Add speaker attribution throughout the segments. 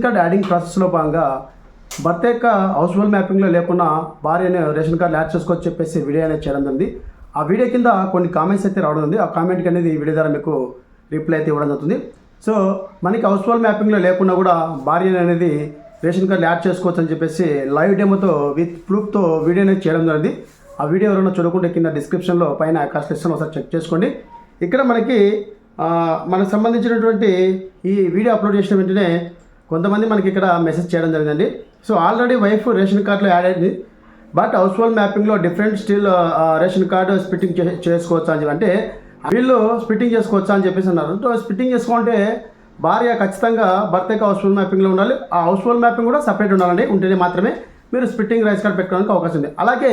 Speaker 1: Ration card adding ప్రాసెస్లో భాగంగా భర్త యొక్క హౌస్ హోల్డ్ మ్యాపింగ్లో లేకుండా భార్యను రేషన్ కార్డు యాడ్ చేసుకోవచ్చు చెప్పేసి వీడియో అనేది చేయడం జరిగింది. ఆ వీడియో కింద కొన్ని కామెంట్స్ అయితే రావడం ఉంది ఆ కామెంట్కి అనేది వీడియో ద్వారా మీకు రిప్లై అయితే ఇవ్వడం జరుగుతుంది. సో మనకి హౌస్ హోల్డ్ మ్యాపింగ్లో లేకుండా కూడా భార్యను అనేది రేషన్ కార్డు యాడ్ చేసుకోవచ్చు అని చెప్పేసి లైవ్ డెమోతో విత్ ప్రూఫ్తో వీడియో అనేది చేయడం జరిగింది. ఆ వీడియో ఎవరైనా చూడకుంటే కింద డిస్క్రిప్షన్లో పైన కాస్ట్ ఇస్తాను ఒకసారి చెక్ చేసుకోండి. ఇక్కడ మనకి మనకు సంబంధించినటువంటి ఈ వీడియో అప్లోడ్ చేసిన వెంటనే కొంతమంది మనకి ఇక్కడ మెసేజ్ చేయడం జరిగిందండి. సో ఆల్రెడీ వైఫ్ రేషన్ కార్డులో యాడ్ అయింది. But household మ్యాపింగ్లో different still ration card splitting చే చేసుకోవచ్చా అని చెప్పి అంటే వీళ్ళు స్పిట్టింగ్ చేసుకోవచ్చా అని చెప్పేసి అన్నారు. సో స్పిట్టింగ్ చేసుకుంటే భార్య ఖచ్చితంగా భర్త యొక్క హౌస్ హోల్డ్ మ్యాపింగ్లో ఉండాలి. ఆ హౌస్ హోల్డ్ మ్యాపింగ్ కూడా సపరేట్ ఉండాలండి. ఉంటేనే మాత్రమే మీరు స్పిట్టింగ్ రైస్ కార్డ్ పెట్టుకోవడానికి అవకాశం ఉంది. అలాగే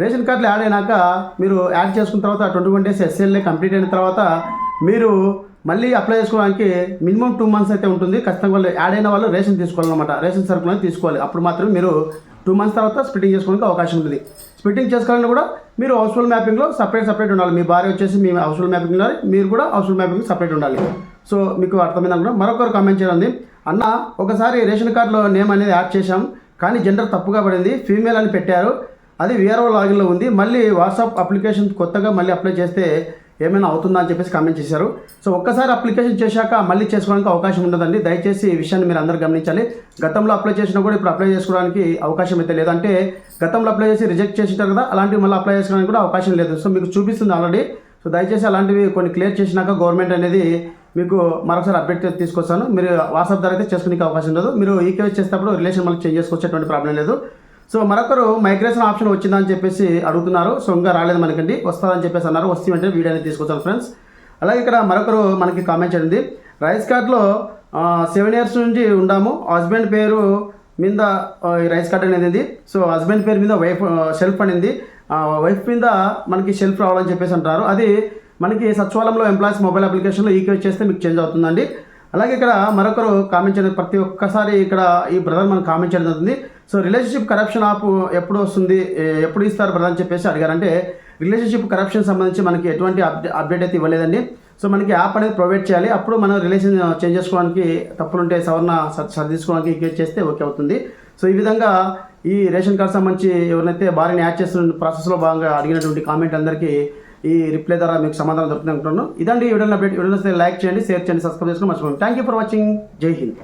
Speaker 1: రేషన్ కార్డులు యాడ్ అయినాక మీరు యాడ్ చేసుకున్న తర్వాత twenty one days SLA complete అయిన తర్వాత మీరు మళ్ళీ అప్లై చేసుకోవడానికి మినిమం టూ మంత్స్ అయితే ఉంటుంది. ఖచ్చితంగా వాళ్ళు యాడ్ అయిన వాళ్ళు రేషన్ తీసుకోవాలన్నమాట. రేషన్ సరుకులు తీసుకోవాలి. అప్పుడు మాత్రమే మీరు టూ మంత్స్ తర్వాత స్ప్లిటింగ్ చేసుకోవడానికి అవకాశం ఉంటుంది. స్ప్లిటింగ్ చేసుకోవాలని కూడా మీరు హౌస్ఫుల్ మ్యాపింగ్లో సపరేట్ సపరేట్ ఉండాలి. మీ భార్య వచ్చేసి మీ హౌస్ఫుల్ మ్యాపింగ్ ఉండాలి. మీరు కూడా హౌస్ఫుల్ మ్యాపింగ్ సపరేట్ ఉండాలి. సో మీకు అర్థమైంది అనుకుంటా మరొకరు కామెంట్ చేయండి అన్న ఒకసారి రేషన్ కార్డులో నేమ్ అనేది యాడ్ చేశాం. కానీ జెండర్ తప్పుగా పడింది. ఫీమేల్ అని పెట్టారు. అది వేరే లాగిన్లో ఉంది. మళ్ళీ వాట్సాప్ అప్లికేషన్ కొత్తగా మళ్ళీ అప్లై చేస్తే ఏమైనా అవుతుందా అని చెప్పేసి కామెంట్ చేశారు. సో ఒక్కసారి అప్లికేషన్ చేశాక మళ్ళీ చేసుకోవడానికి అవకాశం ఉండదండి. దయచేసి ఈ విషయాన్ని మీరు అందరూ గమనించాలి. గతంలో అప్లై చేసినా కూడా ఇప్పుడు అప్లై చేసుకోవడానికి అవకాశం అయితే లేదు. అంటే గతంలో అప్లై చేసి రిజెక్ట్ చేసింటారు కదా అలాంటివి మళ్ళీ అప్లై చేసుకోవడానికి కూడా అవకాశం లేదు. సో మీకు చూపిస్తుంది ఆల్రెడీ సో దయచేసి అలాంటివి కొన్ని క్లియర్ చేసినాక గవర్నమెంట్ అనేది మీకు మరొకసారి అప్డేట్ తీసుకొస్తాను. మీరు వాట్సాప్ ద్వారా అయితే చేసుకునే అవకాశం లేదు మీరు ఈకేవైస్ చేసేటప్పుడు రిలేషన్ మళ్ళీ చేంజ్ చేసుకొచ్చేటువంటి ప్రాబ్లం లేదు. సో మరొకరు మైగ్రేషన్ ఆప్షన్ వచ్చిందని చెప్పేసి అడుగుతున్నారు. సో ఇంకా రాలేదు మనకండి. వస్తుందని చెప్పేసి అన్నారు. వస్తే వెంటనే వీడియో అనేది తీసుకొచ్చాను ఫ్రెండ్స్. అలాగే ఇక్కడ మరొకరు మనకి కామెంట్ చేయండి. రైస్ కార్డ్లో సెవెన్ ఇయర్స్ నుంచి ఉండాము. హస్బెండ్ పేరు మీద ఈ రైస్ కార్డ్ అనేది సో హస్బెండ్ పేరు మీద వైఫ్ షెల్ఫ్ అనేది వైఫ్ మీద మనకి షెల్ఫ్ రావాలని చెప్పేసి అంటారు అది మనకి సచివాలయంలో ఎంప్లాయీస్ మొబైల్ అప్లికేషన్లో ఈక్వే చేస్తే మీకు చేంజ్ అవుతుందండి. అలాగే ఇక్కడ మరొకరు కామెంట్ చేయడం ప్రతి ఒక్కసారి ఇక్కడ ఈ బ్రదర్ మనం కామెంట్ చేయడం జరుగుతుంది. సో రిలేషన్షిప్ కరప్షన్ ఆప్ ఎప్పుడు వస్తుంది? ఎప్పుడు ఇస్తారు బ్రదర్ అని చెప్పేసి అడిగారంటే రిలేషన్షిప్ కరప్షన్ సంబంధించి మనకి ఎటువంటి అప్డేట్ అయితే ఇవ్వలేదండి. సో మనకి యాప్ అనేది ప్రొవైడ్ చేయాలి. అప్పుడు మనం రిలేషన్ చేంజ్ చేసుకోవడానికి తప్పులుంటే సవరణ స- సర్దించుకోవడానికి చేస్తే ఓకే అవుతుంది. సో ఈ విధంగా ఈ రేషన్ కార్డ్ సంబంధించి ఎవరినైతే భార్యని యాడ్ చేస్తున్న ప్రాసెస్లో భాగంగా అడిగినటువంటి కామెంట్ అందరికీ ఈ రిప్లై ద్వారా మీకు సమాధానం దొరుకుతుంది అనుకుంటున్నాను. ఇదండి ఈ వీడియో అప్డేట్ వీడియో లైక్ చేయండి షేర్ చేయండి సబ్స్క్రైబ్ చేసుకుని మర్చిపోండి థ్యాంక్ యూ ఫర్ వాచింగ్ జై హింద్.